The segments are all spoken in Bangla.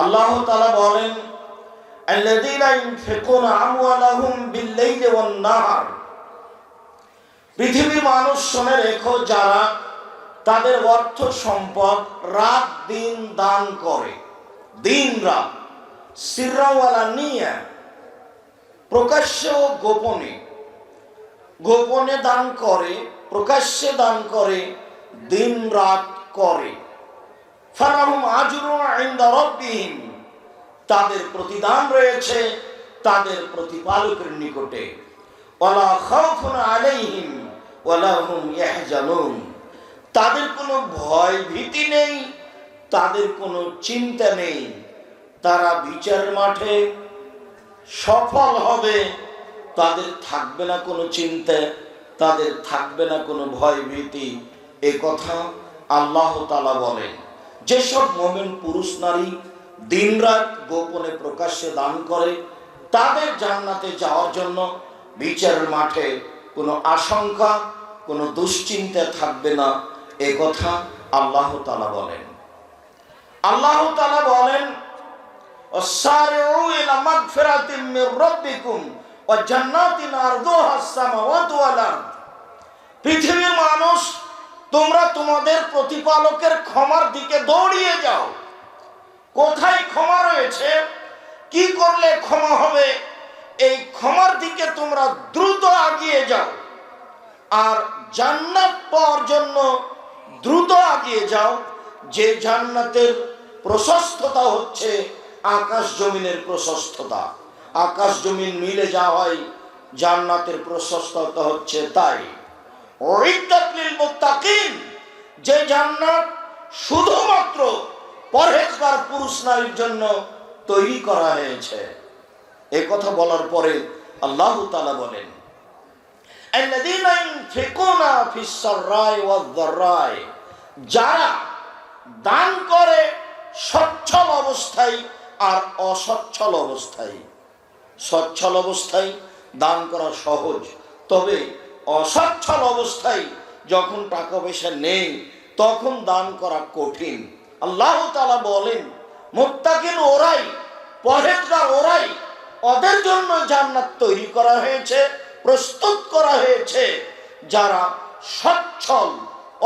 আল্লাহ তালা বলেন পৃথিবী মানুষ শোনে রেখো যারা তাদের অর্থ সম্পদ রাত দিন দান করে। দিন রাত সিররাওয়ালা নিয়ে, প্রকাশ্যে ও গোপনে। গোপনে দান করে, প্রকাশ্যে দান করে, দিন রাত করে। তাদের প্রতিদান রয়েছে, তাদের প্রতিপালকের নিকটে। তাদের কোনো ভয় ভীতি নেই, তাদের কোনো চিন্তা নেই। তারা বিচার মাঠে সফল হবে, তাদের থাকবে না কোনো চিন্তা, তাদের থাকবে না কোনো ভয় ভীতি। এ কথা আল্লাহ তালা বলেন। যেসব মোমেন পুরুষ নারী দিন রাত গোপনে প্রকাশ্যে দান করে, তাদের জান্নাতে যাওয়ার জন্য বিচারের মাঠে কোনো আশঙ্কা, কোনো দুশ্চিন্তা থাকবে না। এ কথা আল্লাহ তালা বলেন। আল্লাহ তালা বলেন পৃথিবীর মানুষ তোমরা তোমাদের প্রতিপালকের ক্ষমার দিকে দৌড়িয়ে যাও। কোথায় ক্ষমা রয়েছে? কি করলে ক্ষমা হবে? এই ক্ষমার দিকে তোমরা দ্রুত আগিয়ে যাও। আর জান্নাত পাওয়ার জন্য দ্রুত আগিয়ে যাও। যে জান্নাতের প্রশস্ততা হচ্ছে আকাশ জমিনের প্রশস্ততা। আকাশ জমিন মিলে যা হয় জান্নাতের প্রশস্ততা হচ্ছে তাই। মুত্তাকিন, যে জান্নাত শুধুমাত্র পরহেজগার পুরুষ নারীর জন্য তৈরি করা হয়েছে। এ কথা বলার পরে আল্লাহ তালা বলেন যারা দান করে সচ্ছল অবস্থায় আর অসচ্ছল অবস্থায়। সচ্ছল অবস্থায় দান করা সহজ, তবে অসচ্ছল অবস্থায় যখন টাকা পয়সা নেই, তখন দান করা কঠিন। আল্লাহ তাআলা বলেন মোত্তাকিন ওরাই পরেজগার ওরাই, ওদের জন্য জান্নাত তৈরি করা হয়েছে, প্রস্তুত করা হয়েছে, যারা সচ্ছল,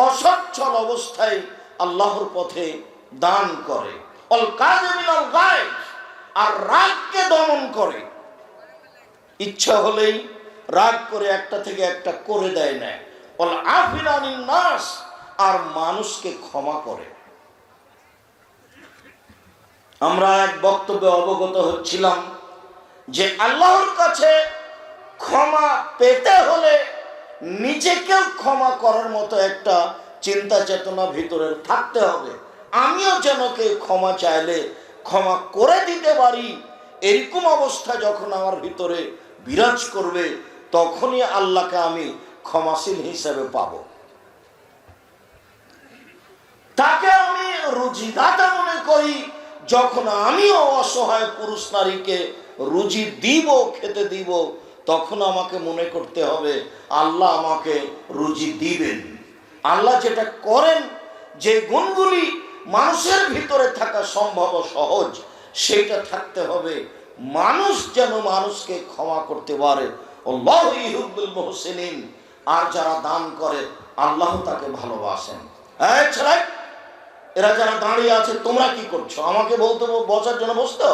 অসচ্ছল অবস্থায় আল্লাহর পথে দান করে। অল আর রাগকে দমন করে। ইচ্ছা হলেই রাগ করে একটা থেকে একটা করে দেয় না। অল আফিনানিন নাস, আর মানুষকে ক্ষমা করে। আমরা এক বক্তব্যে অবগত হচ্ছিলাম যে আল্লাহর কাছে ক্ষমা পেতে হলে নিজেকেও ক্ষমা করার মতো একটা চিন্তা চেতনা ভিতরে থাকতে হবে। আমিও যেন কেউ ক্ষমা চাইলে ক্ষমা করে দিতে পারি, এরকম অবস্থা যখন আমার ভিতরে বিরাজ করবে তখনই আল্লাহকে আমি ক্ষমাশীল হিসেবে পাব। তাকে আমি রুজিদাতা মনে করি, যখন আমিও অসহায় পুরুষ নারীকে রুজি দিব, খেতে দিব, তখন আমাকে মনে করতে হবে, আল্লাহ আমাকে রুজি দিবেন। আল্লাহ যেটা করেন, যে গুণগুলি মানুষের ভিতরে থাকা সম্ভব সহজ, সেটা থাকতে হবে। মানুষ যেন মানুষকে ক্ষমা করতে পারে আর যারা দান করে, আল্লাহ তাকে ভালোবাসেন। ছেলে, এরা যারা দাঁড়িয়ে আছে, তোমরা কি করছ? আমাকে বলতে বসার জন্য বসতে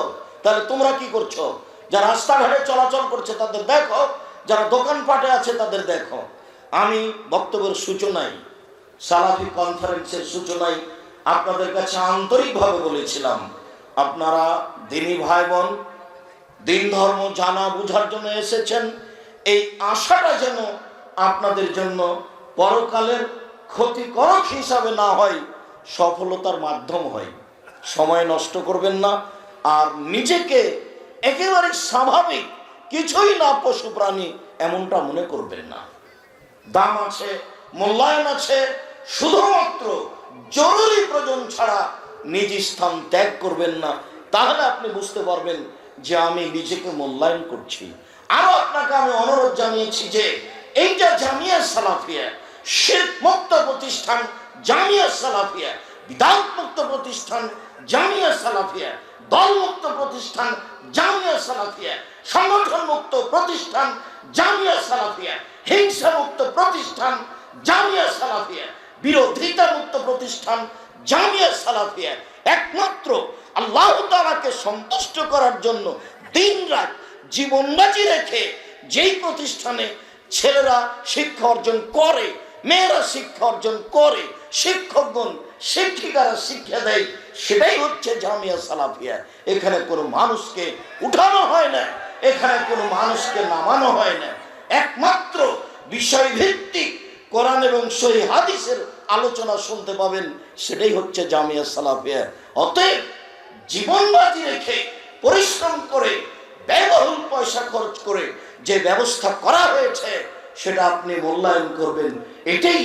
তাহলে তোমরা কি করছ? যারা রাস্তাঘাটে চলাচল করছে, তাদের দেখো। যারা দোকানপাটে আছে, তাদের দেখো। আমি বক্তব্যের সূচনায়, সালাফি কনফারেন্সের সূচনায় আপনাদের কাছে আন্তরিকভাবে বলেছিলাম, আপনারা দিনী ভাই বোন, দিন ধর্ম জানা বুঝার জন্য এসেছেন। এই আশাটা যেন আপনাদের জন্য পরকালের ক্ষতিকারক হিসাবে না হয়, সফলতার মাধ্যম হয়। সময় নষ্ট করবেন না, আর নিজেকে একেবারে স্বাভাবিক, কিছুই না পশু প্রাণী এমনটা মনে করবেন না। দাম আছে, মূল্যায়ন আছে, শুধুমাত্র জরুরি প্রয়োজন ছাড়া নিজ স্থান ত্যাগ করবেন না। তাহলে আপনি বুঝতে পারবেন যে আমি নিজেকে মূল্যায়ন করছি। আরও আপনাকে আমি অনুরোধ জানিয়েছি যে এইটা জামিয়া সালাফিয়া শিল্প মুক্ত প্রতিষ্ঠান জামিয়া সালাফিয়া বিধান মুক্ত প্রতিষ্ঠান জামিয়া সালাফিয়া, দলমুক্ত প্রতিষ্ঠান জামিয়া সালাফিয়া সংগঠন মুক্ত প্রতিষ্ঠান জামিয়া সালাফিয়া হিংসা মুক্ত প্রতিষ্ঠান জামিয়া সালাফিয়া বিরোধিতা মুক্ত প্রতিষ্ঠান জামিয়া সালাফিয়া। একমাত্র আল্লাহ তাআলাকে সন্তুষ্ট করার জন্য দিনরাত জীবনবাজি রেখে যেই প্রতিষ্ঠানে ছেলেরা শিক্ষা অর্জন করে, মেয়েরা শিক্ষা অর্জন করে, শিক্ষকগণ, শিক্ষিকারা শিক্ষা দেয়, সেটাই হচ্ছে জামিয়া সালাফিয়া। এখানে কোনো মানুষকে উঠানো হয় না, এখানে কোনো মানুষকে নামানো হয় না। একমাত্র বিষয়ভিত্তিক কোরআন এবং সহি হাদিসের আলোচনা শুনতে পাবেন, সেটাই হচ্ছে জামিয়া সালাফিয়া। অতএব জীবন বাজি রেখে পরিশ্রম করে ব্যয়বহুল পয়সা খরচ করে যে ব্যবস্থা করা হয়েছে, সেটা আপনি মূল্যায়ন করবেন। এটাই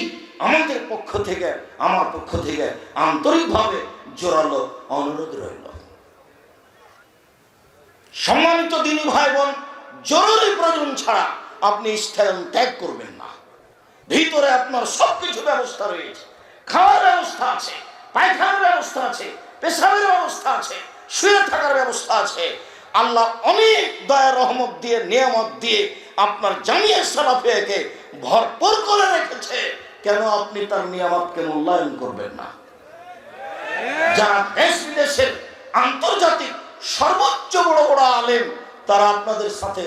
আমাদের পক্ষ থেকে, আমার পক্ষ থেকে আন্তরিকভাবে জোরালো অনুরোধ রইল। সম্মানিত দিনী ভাই বোন জরুরি প্রয়োজন ছাড়া আপনি স্থান ত্যাগ করবেন না। ভিতরে আপনার সবকিছু ব্যবস্থা রয়েছে। খাওয়ার ব্যবস্থা আছে, পায়খানার ব্যবস্থা আছে, পেশাবের ব্যবস্থা আছে, শুয়ে থাকার ব্যবস্থা আছে। আল্লাহ অনেক দয়া, রহমত দিয়ে, নিয়ামত দিয়ে আপনার জামিয়া সালাফিয়াকে ভরপুর করে রেখেছে। কেন আপনি তার নিয়ামতকে মূল্যায়ন করবেন না? যারা দেশ বিদেশের আন্তর্জাতিক সর্বোচ্চ বড় বড় আলেম, তারা আপনাদের সাথে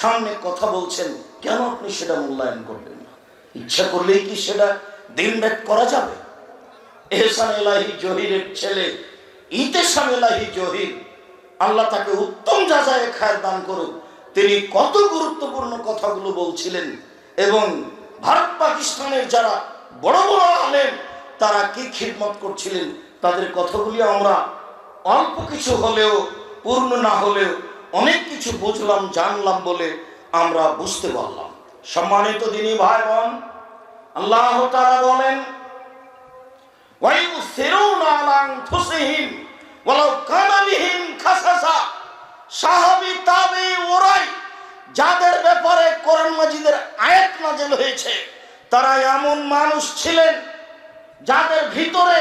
সামনে কথা বলছেন, কেন আপনি সেটা মূল্যায়ন করবেন না? ইচ্ছা করলেই কি সেটা দিন ব্যাট করা যাবে? এহসান এলাহি জহিরের ছেলে ইতেসান এলাহি জহির আল্লাহ তাকে উত্তম যাচাই খায় দান করুক তিনি কত গুরুত্বপূর্ণ কথাগুলো বলছিলেন এবং ভারত পাকিস্তানের যারা বড় বড় আলেন তারা কি খিদমত করছিলেন? তাদের কথাগুলি আমরা অল্প কিছু হলেও, পূর্ণ না হলেও অনেক কিছু বুঝলাম, জানলাম বলে আমরা বুঝতে পারলাম। সম্মানিত দিনী ভাই বোন আল্লাহ তারা বলেন ওয়ালাউ কানা খাসাসা। সাহাবী ওরাই যাদের ব্যাপারে কোরআন মাজিদের আয়াত নাজেল হয়েছে, তারা এমন মানুষ ছিলেন যাদের ভিতরে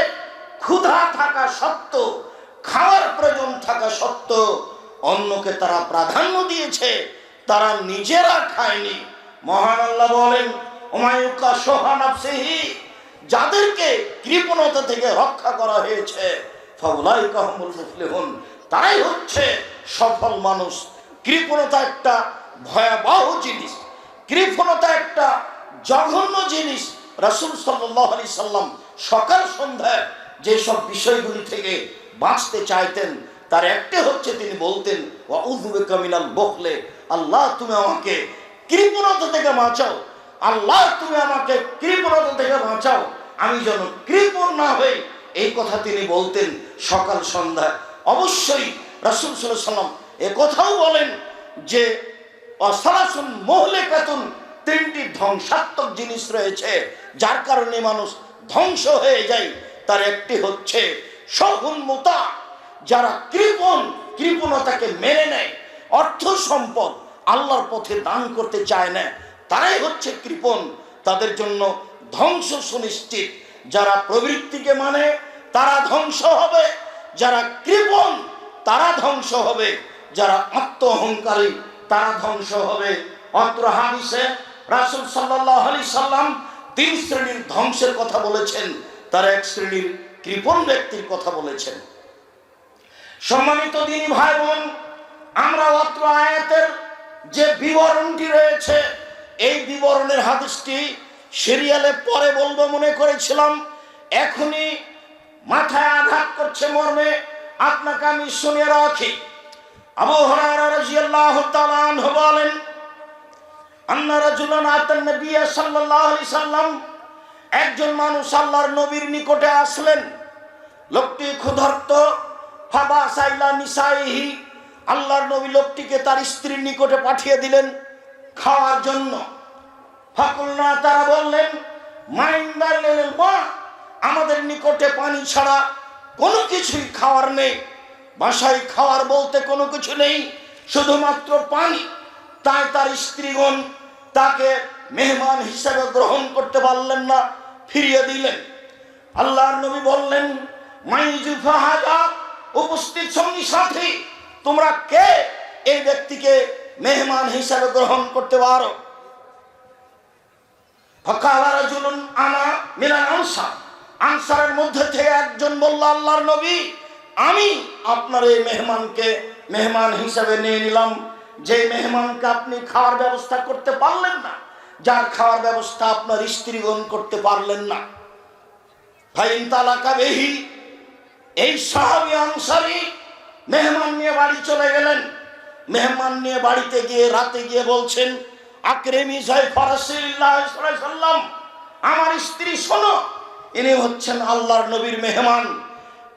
ক্ষুধা থাকা সত্ত্বেও, খাওয়ার প্রয়োজন থাকা সত্ত্বেও অন্যকে তারা প্রাধান্য দিয়েছে, তারা নিজেরা খায়নি। মহান আল্লাহ বলেন ওমায়ুকা সোহানাফসিহি যাদেরকে কৃপণতা থেকে রক্ষা করা হয়েছে। ফাউলাইকা হুমুল মুফলিহুন। তারাই হচ্ছে সফল মানুষ। কৃপণতা একটা ভয়াবহ জিনিস। কৃপণতা একটা জঘন্য জিনিস। রাসূল সাল্লাল্লাহু আলাইহি সাল্লাম সকাল সন্ধ্যায় যেসব বিষয়গুলি থেকে বাঁচতে চাইতেন, তার একটা হচ্ছে তিনি বলতেন কামিনাল বখলে, আল্লাহ তুমি আমাকে কৃপণতা থেকে বাঁচাও। আল্লাহ তুমি আমাকে কৃপণতা থেকে বাঁচাও। আমি যেন কৃপণ না হই এই কথা তিনি বলতেন সকাল সন্ধ্যায়। অবশ্যই রাসুল সাল্লাম এ কথাও বলেন যে, অসালাসুন মহলে কাতুন তিনটি ধ্বংসাত্মক জিনিস রয়েছে, যার কারণে মানুষ ধ্বংস হয়ে যায়। তার একটি হচ্ছে সহুন্মতা যারা কৃপণ, কৃপণতাকে মেনে নেয়, অর্থ সম্পদ আল্লাহর পথে দান করতে চায় না, তারাই হচ্ছে কৃপণ। তাদের জন্য ধ্বংস সুনিশ্চিত। যারা প্রবৃত্তিকে মানে তারা ধ্বংস হবে। যারা কৃপণ, তারা ধ্বংস হবে। যারা আত্ম অহংকারী তারা ধ্বংস হবে। অত্র হাদিসে রাসুল সাল্লাহ আলি সাল্লাম তিন শ্রেণির ধ্বংসের কথা বলেছেন। তার এক শ্রেণির কৃপণ ব্যক্তির কথা বলেছেন। সম্মানিত দিনী ভাই বোন আমরা অত্র আয়াতের যে বিবরণটি রয়েছে, এই বিবরণের হাদিসটি সিরিয়ালে পরে বলব মনে করেছিলাম। এখনই মাথায় আঘাত করছে মর্মে, আপনাকে আমি শুনে রাখি। বলেন একজন মানুষ আল্লাহর নবীর নিকটে আসলেন। লোকটি ক্ষুধার্ত আল্লাহর নবী লোকটিকে তার স্ত্রীর নিকটে পাঠিয়ে দিলেন খাওয়ার জন্য। ফাকুলনা, তারা বললেন, মাইন্দার আমাদের নিকটে পানি ছাড়া কোনো কিছুই খাওয়ার নেই। বাসায় খাওয়ার বলতে কোনো কিছু নেই। শুধুমাত্র পানি। তাই তার স্ত্রীগণ তাকে মেহমান হিসাবে গ্রহণ করতে পারলেন না, ফিরিয়ে দিলেন। আল্লাহর নবী বললেন উপস্থিত সঙ্গী সাথী, তোমরা কে? এই ব্যক্তিকে মেহমান হিসাবে গ্রহণ করতে পারো। আনা আনসার। আনসারের মধ্যে থেকে একজন বলল, আল্লাহর নবী, আমি আপনার এই মেহমানকে, মেহমান হিসাবে নিয়ে নিলাম। যে মেহমানকে আপনি খাওয়ার ব্যবস্থা করতে পারলেন না, যার খাওয়ার ব্যবস্থা আপনার স্ত্রীগণ করতে পারলেন না। ফাইন তালাকা বেহি, এই সাহাবি আনসারি মেহমান নিয়ে বাড়ি চলে গেলেন। মেহমান নিয়ে বাড়িতে গিয়ে রাতে গিয়ে বলছেন, আকরেমি সাহেব সাল্লাম আমার স্ত্রী শোনো ইনি হচ্ছেন আল্লাহর নবীর মেহমান।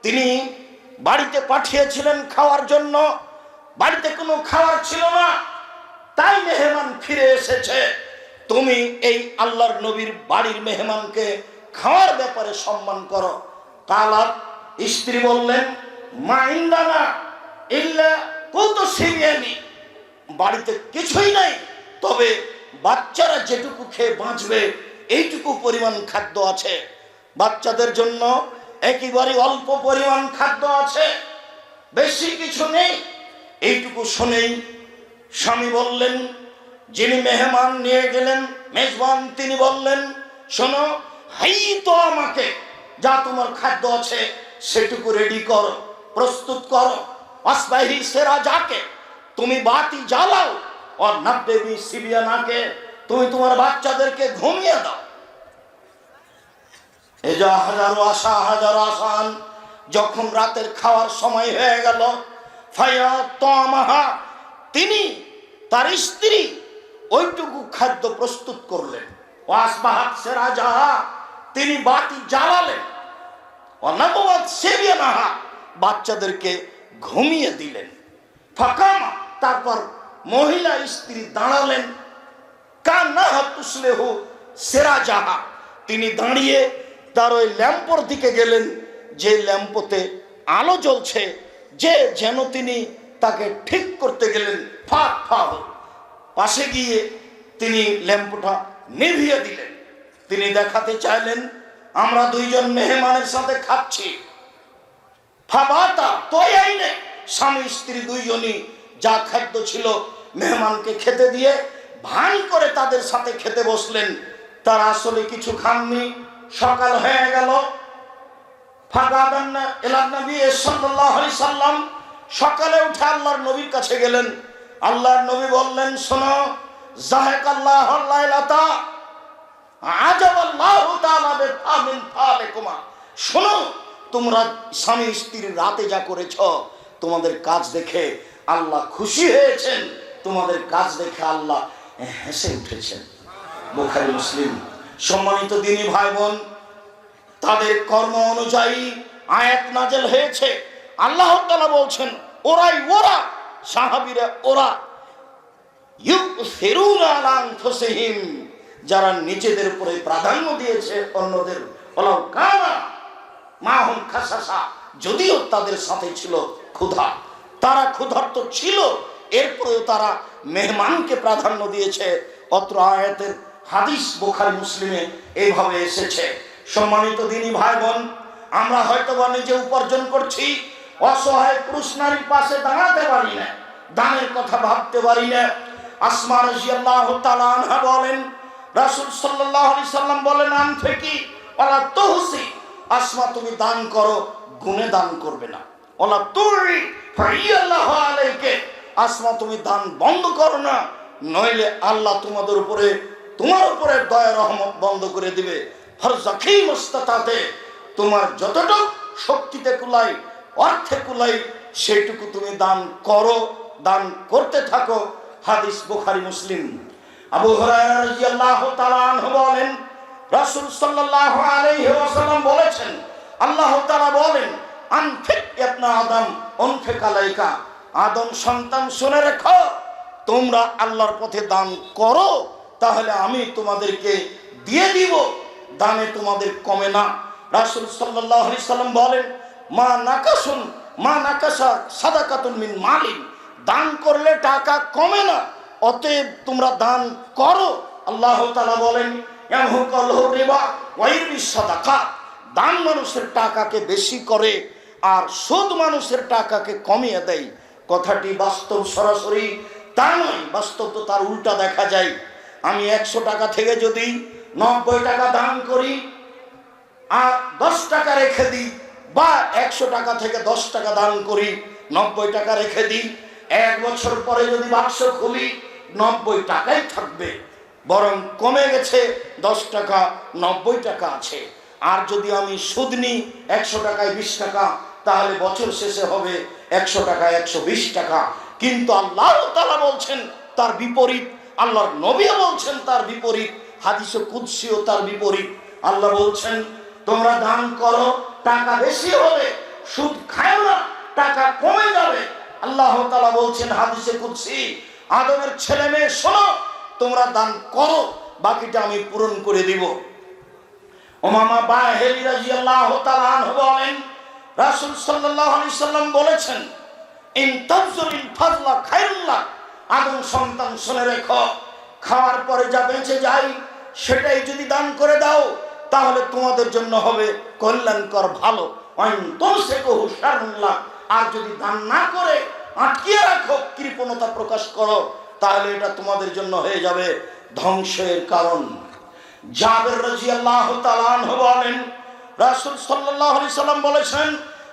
তিনি বাড়িতে পাঠিয়েছিলেন খাওয়ার জন্য। বাড়িতে কোনো খাওয়ার ছিল না। তাই মেহমান ফিরে এসেছে। তুমি এই আল্লাহর নবীর বাড়ির মেহমানকে খাওয়ার ব্যাপারে সম্মান করো। কালাত, স্ত্রী বললেন, মা ইন্দানা ইল্লা কত সিরিয়ানি বাড়িতে কিছুই নাই, তবে বাচ্চারা যেটুকু খেয়ে বাঁচবে, এইটুকু পরিমাণ খাদ্য আছে। বাচ্চাদের জন্য একেবারে অল্প পরিমাণ খাদ্য আছে। বেশি কিছু নেই। এইটুকু শুনেই স্বামী বললেন, যিনি মেহমান নিয়ে গেলেন, মেজবান তিনি বললেন, শোনো, হাই তো আমাকে, যা তোমার খাদ্য আছে, সেটুকু রেডি করো, প্রস্তুত করো। অসবাহি সেরা যাকে, তুমি বাতি জ্বালাও আর নব্বেবি সিবিয়ানাকে, তুমি তোমার বাচ্চাদেরকে ঘুমিয়ে দাও। এ যা হাজারো আশা, হাজারো আসান, যখন রাতের খাওয়ার সময় হয়ে গেল ফায়া তমাহা, তিনি তার স্ত্রী ওইটুকু খাদ্য প্রস্তুত করলেন। ওয়াসবাহাত সেরা যাহা তিনি বাতি জ্বালালেন। অনাববাদ সেবিয়া নাহা, বাচ্চাদেরকে ঘুমিয়ে দিলেন। ফাঁকামা, তারপর মহিলা স্ত্রী দাঁড়ালেন। কান্না হাতুসলেহ সেরা যাহা তিনি দাঁড়িয়ে তার ওই ল্যাম্পর দিকে গেলেন, যে ল্যাম্পতে আলো জ্বলছে, যে যেন তিনি তাকে ঠিক করতে গেলেন, ফাঁক ফাঁক। পাশে গিয়ে তিনি ল্যাম্পটা নিভিয়ে দিলেন। তিনি দেখাতে চাইলেন, আমরা দুইজন মেহমানের সাথে খাচ্ছি। স্বামী, স্ত্রী দুইজনই যা খাদ্য ছিল মেহমানকে খেতে দিয়ে ভান করে তাদের সাথে খেতে বসলেন। তারা আসলে কিছু খাননি। সকাল হয়ে গেল। সাল্লাম সকালে উঠে আল্লাহর নবীর কাছে গেলেন। আল্লাহর নবী বললেন, শোনো জাহেক আল্লাহ শোনো, তোমরা স্বামী স্ত্রীর রাতে যা করেছ, তোমাদের কাজ দেখে আল্লাহ খুশি হয়েছেন। তোমাদের কাজ দেখে আল্লাহ হেসে উঠেছেন। বোখারি, মুসলিম। সম্মানিত দিনী ভাই বোন তাদের কর্ম অনুযায়ী আয়াত নাজেল হয়েছে। আল্লাহ তাআলা বলছেন, ওরাই ওরা, সাহাবীরা ওরা। যারা নিজেদের উপরে প্রাধান্য দিয়েছে অন্যদের। মাহুম খাসাসা, যদিও তাদের সাথে ছিল ক্ষুধা। তারা ক্ষুধার্ত ছিল, এরপরেও তারা মেহমানকে প্রাধান্য দিয়েছে। অত্র আয়াতের হাদিস বোখারি, মুসলিমে এইভাবে এসেছে। সম্মানিত দিনী ভাই বোন আমরা হয়তো বা নিজে উপার্জন করছি, অসহায় পুরুষ নারীর পাশে দাঁড়াতে পারি না, দানের কথা ভাবতে পারি না। আসমা রাজিয়াল্লাহু তাআলা আনহা বলেন, রাসূল আলাইহি সাল্লাম বলেন, আন থেকে ওলা তুহসি। আসমা, তুমি দান করো, গুণে দান করবে না। ওলা তুই আলাইকে। আসমা, তুমি দান বন্ধ করো না, নইলে আল্লাহ তোমাদের উপরে তোমার উপরে দয়া রহমত বন্ধ করে দিবে। হর জাকি মুস্তাতাতে, তোমার যতটুকু শক্তিতে কুলাই, অর্থে কুলাই, সেইটুকু তুমি দান করো, দান করতে থাকো, হাদিস বুখারি, মুসলিম। আবু হুরায়রা রাদিয়াল্লাহু তাআলা বলেন, রাসূল সাল্লাল্লাহু আলাইহি ওয়াসাল্লাম বলেছেন, আল্লাহ তাআলা বলেন, আনফিক ইবনা আদম উনফিক আলাইকা। আদম সন্তান শুনে রেখো, তোমরা আল্লাহর পথে দান করো তাহলে আমি তোমাদেরকে দিয়ে দিব, দানে তোমাদের কমে না। রাসূল আলাইহি সাল্লাম বলেন, মা নাকাসুন, মা নাকাসা সাদাকাতুন মিন মালিন। দান করলে টাকা কমে না, অতএব তোমরা দান করো। আল্লাহ তাআলা বলেন দান মানুষের টাকাকে বেশি করে, আর সুদ মানুষের টাকাকে কমিয়ে দেয়। কথাটি বাস্তব সরাসরি তা নয়, বাস্তব তো তার উল্টা দেখা যায়। আমি একশো টাকা থেকে যদি নব্বই টাকা দান করি, আর দশ টাকা রেখে দিই, বা একশো টাকা থেকে দশ টাকা দান করি, নব্বই টাকা রেখে দিই, এক বছর পরে যদি বাক্স খুলি, নব্বই টাকাই থাকবে। বরং কমে গেছে দশ টাকা, নব্বই টাকা আছে। আর যদি আমি সুদ নিই, একশো টাকায় বিশ টাকা, তাহলে বছর শেষে হবে একশো টাকা, একশো বিশ টাকা। কিন্তু আল্লাহ তালা বলছেন, তার বিপরীত আল্লাহর নবীও বলছেন তার বিপরীত, হাদিসে কুৎসিও তার বিপরীত। আল্লাহ বলছেন, তোমরা দান করো, টাকা বেশি হবে সুদ খায় না, টাকা কমে যাবে। আল্লাহ তালা বলছেন হাদিসে কুৎসি আদমের ছেলে মেয়ে, শোনো, তোমরা দান করো, বাকিটা আমি পূরণ করে দিব। ওমামা বাহেলি রাদিয়াল্লাহু তাআলা আনহু বলেন, রাসূল সাল্লাল্লাহু আলাইহি সাল্লাম বলেছেন, ইন তাবজুলিল ফাজলা খায়রুল্লাহ আদম সন্তান শুনে রেখো। খাওয়ার পরে যা বেঁচে যায়, সেটাই যদি দান করে দাও, তাহলে তোমাদের জন্য হবে কল্যাণকর ভালো। আর যদি দান না করে, আটকিয়ে রাখো, কৃপণতা প্রকাশ করো, তাহলে এটা তোমাদের জন্য হয়ে যাবে ধ্বংসের কারণ। সাল্লাম বলেছেন,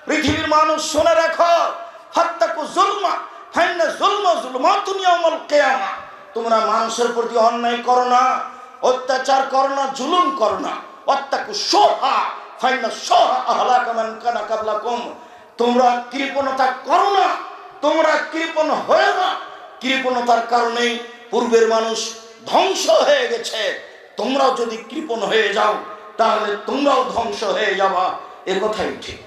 পৃথিবীর মানুষ শুনে রাখো, হাত্তাকু জুলমা তোমরা মানুষের প্রতি অন্যায় করো না, অত্যাচার করো না, জুলুম করো না। অত্যাকু সোহা ফাইন্না সোহা আহলাকা মান কানা কাবলাকুম। তোমরা কৃপণতা করো না, তোমরা কৃপণ হয়ে না। কৃপণতার কারণেই পূর্বের মানুষ ধ্বংস হয়ে গেছে। তোমরাও যদি কৃপণ হয়ে যাও, তাহলে তোমরাও ধ্বংস হয়ে যাবা। এ কথাই ঠিক।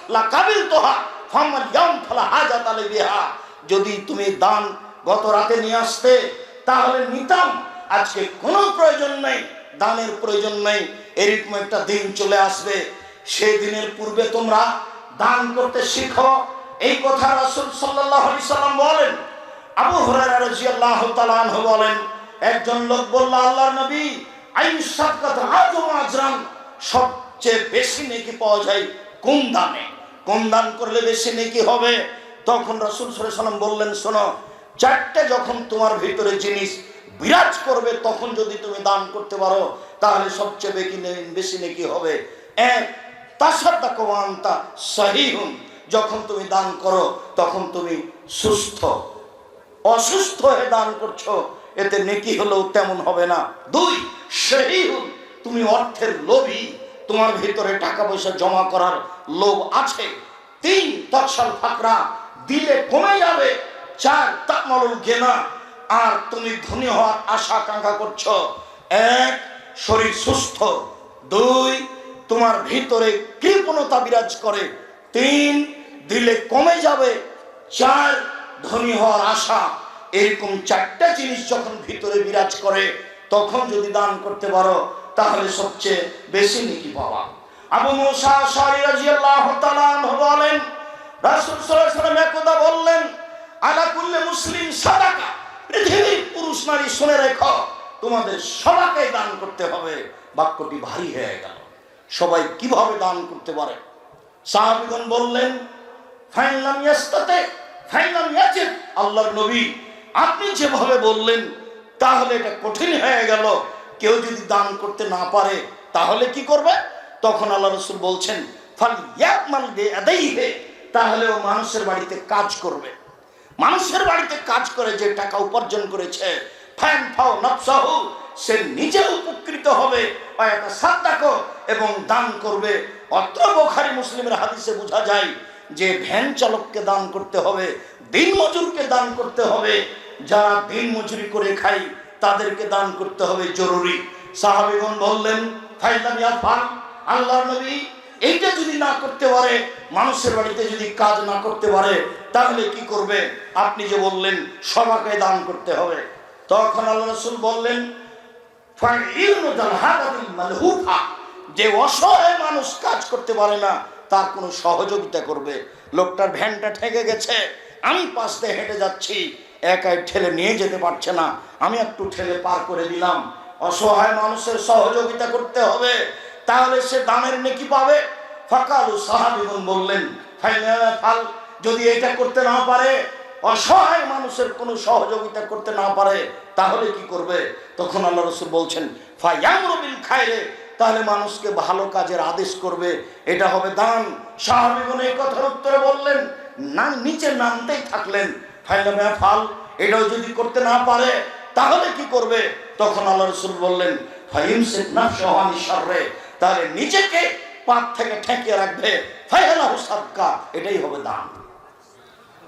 যদি তুমি দান গত রাতে নিয়ে আসতে, তাহলে নিতাম। আজকে কোনো প্রয়োজন নেই, দানের প্রয়োজন নেই, এরকম একটা দিন চলে আসবে। সেই দিনের পূর্বে তোমরা দান করতে শিখো। এই কথা রাসূল আলাইহি সাল্লাম বলেন। আবু রাদিয়াল্লাহু তাআলা আনহু বলেন, একজন লোক বলল, আল্লাহর নবী, আইন সাদকাত আজম আজরান, সবচেয়ে বেশি নেকি পাওয়া যায় কোন দানে কোন দান করলে বেশি নেকি হবে? তখন রাসূল সাল্লাম বললেন, শোনো, চারটে যখন তোমার ভিতরে জিনিস বিরাজ করবে, তখন যদি তুমি দান করতে পারো, তাহলে সবচেয়ে বেশি নেকি হবে। এক, তাসাদ্দাকু ওয়া আনতা সাহিহুন। যখন তুমি দান করো, তখন তুমি সুস্থ। অসুস্থ হয়ে দান করছ, এতে নেকি হলেও তেমন হবে না। দুই সেই তুমি অর্থের লোভী। তোমার ভিতরে টাকা পয়সা জমা করার লোভ আছে। তিন, তৎসল ফাকরা, দিলে কমে যাবে। চার তাকমালুল গেনা আর তুমি ধনী হওয়ার আশা আকাঙ্ক্ষা করছ। এক, শরীর সুস্থ। দুই, তোমার ভিতরে কৃপণতা বিরাজ করে। তিন, দিলে কমে যাবে। চার, ধনী হওয়ার আশা। এরকম চারটা জিনিস যখন ভিতরে বিরাজ করে, তখন যদি দান করতে পারো তাহলে সবচেয়ে বেশি নেকি পাওয়া। আবু মুসা তাআলা আনহু বলেন, রাসূল সাল্লাল্লাহু আলাইহি একদা বললেন, আলা কুল্লি মুসলিম সাদাকা, পৃথিবীর পুরুষ নারী শুনে রেখো, তোমাদের সবাইকে দান করতে হবে। বাক্যটি ভারী হয়ে গেল। সবাই কীভাবে দান করতে পারে? সাহাবীগণ বললেন ফাইনলাম ইয়াস্তাতে ফাইনলাম ইয়াজিদ, আল্লাহর নবী, আপনি যেভাবে বললেন, তাহলে এটা কঠিন হয়ে গেল। কেউ যদি দান করতে না পারে, তাহলে কি করবে? তখন আল্লাহ রসুল বলছেন, ফাল ইয়াকমাল বে আদাইহে তাহলে ও মানুষের বাড়িতে কাজ করবে। মানুষের বাড়িতে কাজ করে যে টাকা উপার্জন করেছে ফ্যান ফাও নফসাহু, সে নিজে উপকৃত হবে সাদ্দাকো, এবং দান করবে। অত্র বোখারি মুসলিমের হাদিসে বোঝা যায় যে ভ্যান চালককে দান করতে হবে দিন মজুরকে দান করতে হবে। যারা দিন মজুরি করে খায় তাদেরকে দান করতে হবে, জরুরি। সাহাবিগণ বললেন ফাইলাম ইয়াফাল আল্লাহ নবী এইটা যদি না করতে পারে, মানুষের বাড়িতে যদি কাজ না করতে পারে, তাহলে কি করবে? আপনি যে বললেন সবাকে দান করতে হবে। তখন আল্লাহ রসুল বললেন যে অসহায় মানুষ কাজ করতে পারে না, তার কোনো সহযোগিতা করবে। লোকটার ভ্যানটা ঠেকে গেছে, আমি পাশ হেঁটে যাচ্ছি একাই ঠেলে নিয়ে যেতে পারছে না। আমি একটু ঠেলে পার করে দিলাম। অসহায় মানুষের সহযোগিতা করতে হবে। তাহলে সে দামের নেকি পাবে। ফাকালু সাহাবিগুন বললেন ফাল, যদি এটা করতে না পারে, অসহায় মানুষের কোনো সহযোগিতা করতে না পারে, তাহলে কি করবে? তখন আল্লাহ রসুল বলছেন ফাইয়ামরবিল খায়রে তাহলে মানুষকে ভালো কাজের আদেশ করবে। এটা হবে দান। সাহাবিগুন এই কথার উত্তরে বললেন না নিচে নামতেই থাকলেন। ফাইনামে ফাল এটাও যদি করতে না পারে, তাহলে কি করবে? তখন আল্লাহ রসুল বললেন ফাইম শেখ না সহানি সাররে তাহলে নিজেকে পাপ থেকে ঠেকিয়ে রাখবে। ফাইহালাহু সাদকা, এটাই হবে দান।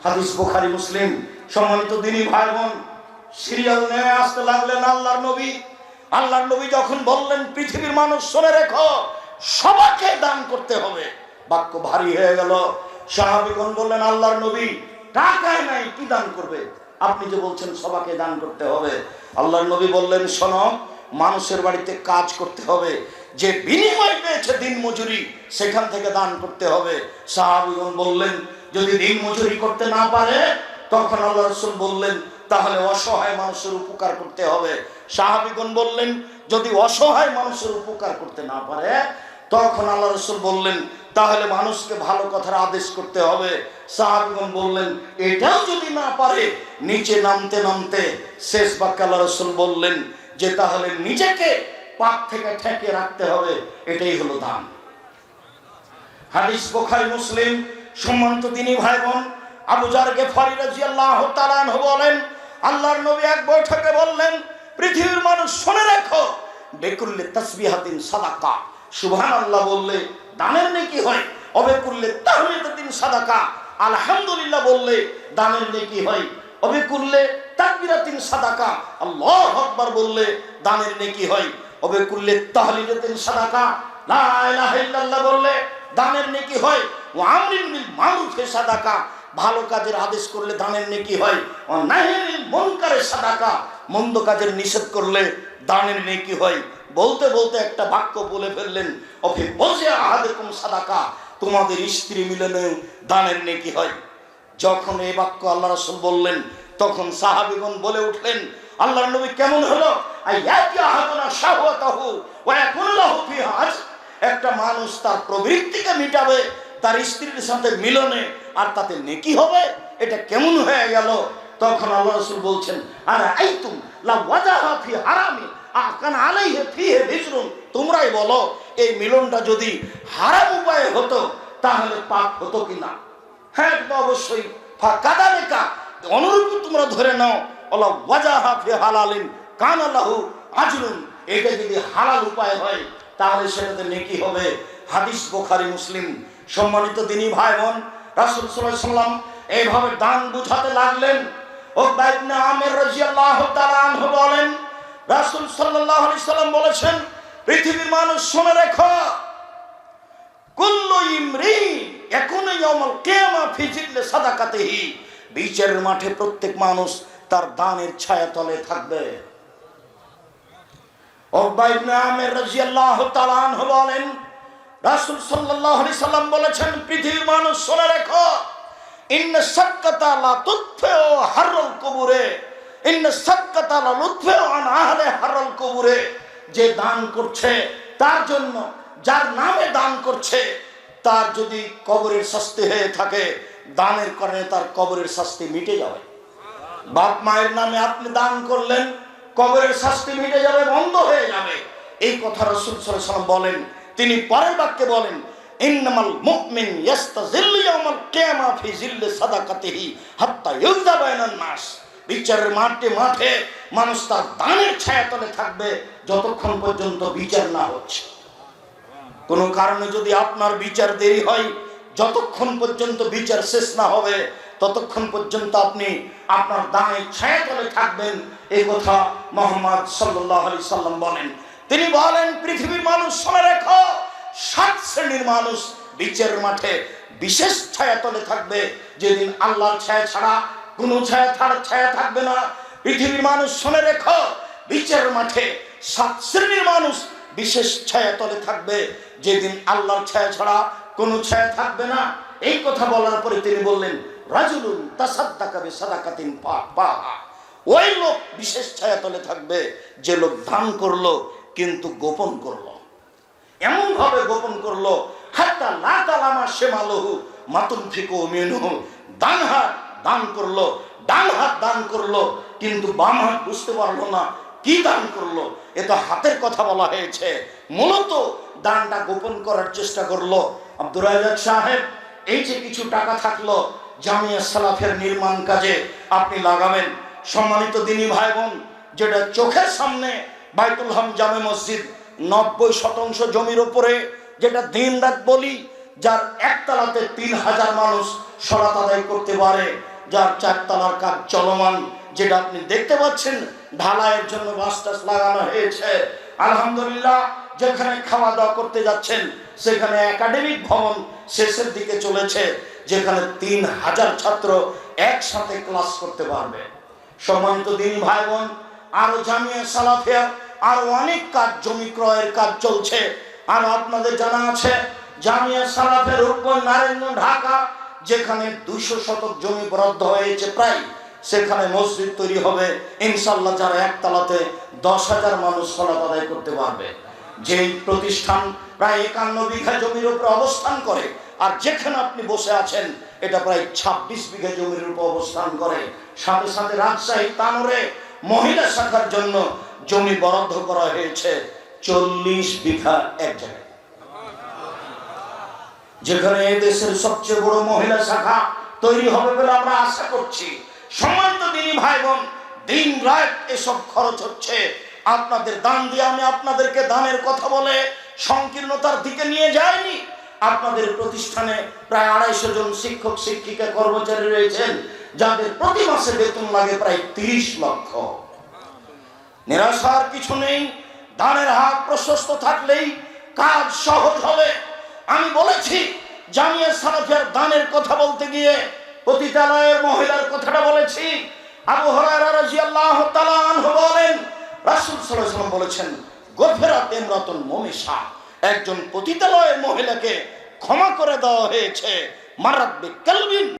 হাদিস বুখারী, মুসলিম, সম্মানিত দিনী ভাই বোন সিরিয়াল নেমে আসতে লাগলেন আল্লাহর নবী। আল্লাহর নবী যখন বললেন, পৃথিবীর মানুষ শুনে রেখো সবাকে দান করতে হবে। বাক্য ভারী হয়ে গেল। সাহাবিগণ বললেন, আল্লাহর নবী টাকায় নাই, কি দান করবে? আপনি যে বলছেন সবাকে দান করতে হবে। আল্লাহ নবী বললেন, শোনো, মানুষের বাড়িতে কাজ করতে হবে। যে বিনিময় পেয়েছে দিন মজুরি, সেখান থেকে দান করতে হবে। সাহাবিগণ বললেন, যদি দিন মজুরি করতে না পারে, তখন আল্লাহ রসুল বললেন, তাহলে অসহায় মানুষের উপকার করতে হবে। সাহাবিগণ বললেন, যদি অসহায় মানুষের উপকার করতে না পারে, তখন আল্লাহ রসুল বললেন, তাহলে মানুষকে ভালো কথার আদেশ করতে হবে। সাহাবিগণ বললেন, এটাও যদি না পারে, নিচে নামতে নামতে শেষ বাক্য আল্লাহ রসুল বললেন যে, তাহলে নিজেকে পাপ থেকে ঠেকে রাখতে হবে, এটাই হলো দান। হাদিস বোখারি, মুসলিম, সম্মানিত তিনি ভাই বোন আবু জার গেফারি রাদিয়াল্লাহু তাআলা বলেন, আল্লাহর নবী এক বৈঠকে বললেন, পৃথিবীর মানুষ শুনে রাখো, বেকুল্লে তাসবিহাতিন সাদাকা। সুবহানাল্লাহ বললে, দানের নেকি হয় অবে করলে তাহমিদাতিন সাদাকা। আলহামদুলিল্লাহ বললে, দানের নেকি হয়। অবে করলে তাকবিরাতিন সাদাকা। আল্লাহু আকবার বললে, দানের নেকি হয়। অবে করলে তাহলিলাতিন সাদাকা। লা ইলাহা ইল্লাল্লাহ বললে, দানের নেকি হয়। ও আমরিন বিল মারুফে সাদাকা। ভালো কাজের আদেশ করলে দানের নেকি হয়। ও নাহিল মনকারের সাদাকা। মন্দ কাজের নিষেধ করলে দানের নেকি হয়। বলতে বলতে একটা বাক্য বলে ফেললেন। অফে বসে আহাদেরকম সাদাকা। তোমাদের স্ত্রী মিলনে দানের নেকি হয়। যখন এই বাক্য আল্লাহ রসুল বললেন, তখন সাহাবিগণ বলে উঠলেন, আল্লাহর নবী কেমন হলো? একটা মানুষ তার প্রবৃত্তিকে মিটাবে, তার স্ত্রীর সাথে মিলনে আর তাতে নেকি হবে, এটা কেমন হয়ে গেল? তখন আল্লাহ রসুল বলছেন, আর ওয়াজাহা ফি হারামি, আকান আলাইহি ফিহি হিজরুন তোমরাই বলো, এই মিলনটা যদি হারাম উপায়ে হতো, তাহলে পাপ হতো কিনা হ্যাঁ অবশ্যই। কাদালেকা অনুরূপ তোমরা ধরে নাও এটা যদি উপায় হয়, তাহলে সেটাতে হবে। হাদিস বোখারি, মুসলিম। সম্মানিত দিনী ভাই বোন এইভাবে দান লাগলেন। ও আমের বলেন সাল্লাম বলেছেন পৃথিবীর মানুষ শুনে রেখো। কুল্লু ইমরি এখন ইয়াউমুল কিয়ামা ফি জিল্লি সাদাকাতিহি। বিচারের মাঠে প্রত্যেক মানুষ তার দানের থাকবে। রাদিয়াল্লাহু তাআলা আনহু বলেন, রাসূল আলাইহি সাল্লাম বলেছেন, পৃথিবীর মানুষ শুনে রেখো। ইন্ন সাক্কাতা লা তুতফিউ হারুল কুবুরে। ইন্ন সাক্কাতা লা লুতফিউ আন আহলে হারুল কুবুরে। যে দান করছে, তার জন্য যার নামে দান করছে, তার যদি কবরের শাস্তি হয়ে থাকে, দানের কারণে তার কবরের শাস্তি মিটে যাবে। বাপ মায়ের নামে আপনি দান করলেন, কবরের শাস্তি মিটে যাবে, বন্ধ হয়ে যাবে। এই কথা রসুল সাল্লাম বলেন। তিনি পরের বাক্যে বলেন মাঠে মাঠে মানুষ তার দানের ছায়াতলে থাকবে যতক্ষণ পর্যন্ত বিচার না হচ্ছে। কোনো কারণে যদি আপনার বিচার দেরি হয়, যতক্ষণ পর্যন্ত বিচার শেষ না হবে, ততক্ষণ পর্যন্ত আপনি আপনার দানে ছায়া তলে থাকবেন এই কথা মোহাম্মদ সাল্লাহ আলি সাল্লাম বলেন। তিনি বলেন, পৃথিবীর মানুষ শুনে রেখো, সাত শ্রেণির মানুষ বিচের মাঠে বিশেষ ছায়া তলে থাকবে। যেদিন আল্লাহর ছায়া ছাড়া কোনো ছায়া ছাড়া ছায়া থাকবে না পৃথিবীর মানুষ শুনে রেখো বিচের মাঠে সাত শ্রেণির মানুষ বিশেষ ছায়া তলে থাকবে। যেদিন আল্লাহর ছায়া ছাড়া কোনো ছায়া থাকবে না। এই কথা বলার পরে তিনি বললেন, রাজুলুন তাসাদ্দাকাবে সাদাকাতিন পা পা ওই লোক বিশেষ ছায়া তলে থাকবে, যে লোক দান করল কিন্তু গোপন করল। এমন ভাবে গোপন করল, হাত্তা লা তালামা শেমালহু মাতুন ফিকো ডান হাত দান করল ডান হাত দান করল, কিন্তু বাম হাত বুঝতে পারল না কি দান করল। এ তো হাতের কথা বলা হয়েছে। মূলত দানটা গোপন করার চেষ্টা করল আব্দুর সাহেব। এই যে কিছু টাকা থাকল জামিয়া সালাফের নির্মাণ কাজে আপনি লাগাবেন। সম্মানিত দিনী ভাই বোন যেটা চোখের সামনে বাইতুল হাম জামে মসজিদ নব্বই শতাংশ জমির ওপরে যেটা দিন রাত বলি, যার একতলাতে তিন হাজার মানুষ সরাত আদায় করতে পারে। যার চারতলার কাজ চলমান, যেটা আপনি দেখতে পাচ্ছেন, ঢালাইয়ের জন্য বাস টাস লাগানো হয়েছে। আলহামদুলিল্লাহ, যেখানে খাওয়া দাওয়া করতে যাচ্ছেন, সেখানে একাডেমিক ভবন শেষের দিকে চলেছে, যেখানে তিন হাজার ছাত্র একসাথে ক্লাস করতে পারবে। সম্মানিত দিন ভাই বোন আরও জামিয়া সালাফিয়া, আরও অনেক কাজ, জমি ক্রয়ের কাজ চলছে। আর আপনাদের জানা আছে, জামিয়া সালাফের উপর নারায়ণ ঢাকা যেখানে দুইশো শতক জমি বরাদ্দ হয়েছে প্রায়, সেখানে মসজিদ তৈরি হবে। ইনশাল্লাহ যারা একতলাতে দশ হাজার মানুষ সলাত আদায় করতে পারবে। যেই প্রতিষ্ঠান প্রায় একান্ন বিঘা জমির উপর অবস্থান করে, আর যেখানে আপনি বসে আছেন, এটা প্রায় ছাব্বিশ বিঘা জমির উপর অবস্থান করে। সাথে সাথে রাজশাহী, তানোরে, মহিলা শাখার জন্য জমি বরাদ্দ করা হয়েছে চল্লিশ বিঘা এক জায়গায়। যেখানে দেশের সবচেয়ে বড় মহিলা শাখা তৈরি হবে বলে আমরা আশা করছি। সম্মানিত দিনী ভাই বোন দিন রাত এসব খরচ হচ্ছে। আপনাদের দান দিয়ে আমি আপনাদেরকে দানের কথা বলে সংকীর্ণতার দিকে নিয়ে যাইনি। আপনাদের প্রতিষ্ঠানে প্রায় আড়াইশো জন শিক্ষক, শিক্ষিকা, কর্মচারী রয়েছেন, যাদের প্রতি মাসে বেতন লাগে প্রায় তিরিশ লক্ষ। নিরাশার কিছু নেই, দানের হাত প্রশস্ত থাকলেই কাজ সহজ হবে। আমি বলেছি, জামিয়া সালাফিয়ার দানের কথা বলতে গিয়ে পতিতালয়ের মহিলার কথাটা বলেছি। আবু হরায়রা রাদিয়াল্লাহু তাআলা আনহু বলেন, রাসূল সাল্লাল্লাহু আলাইহি ওয়াসাল্লাম বলেছেন গফিরাত ইমরাতুন মুমিশা, একজন পতিতালয়ের মহিলাকে ক্ষমা করে দেওয়া হয়েছে, মারাত বিকালবিন।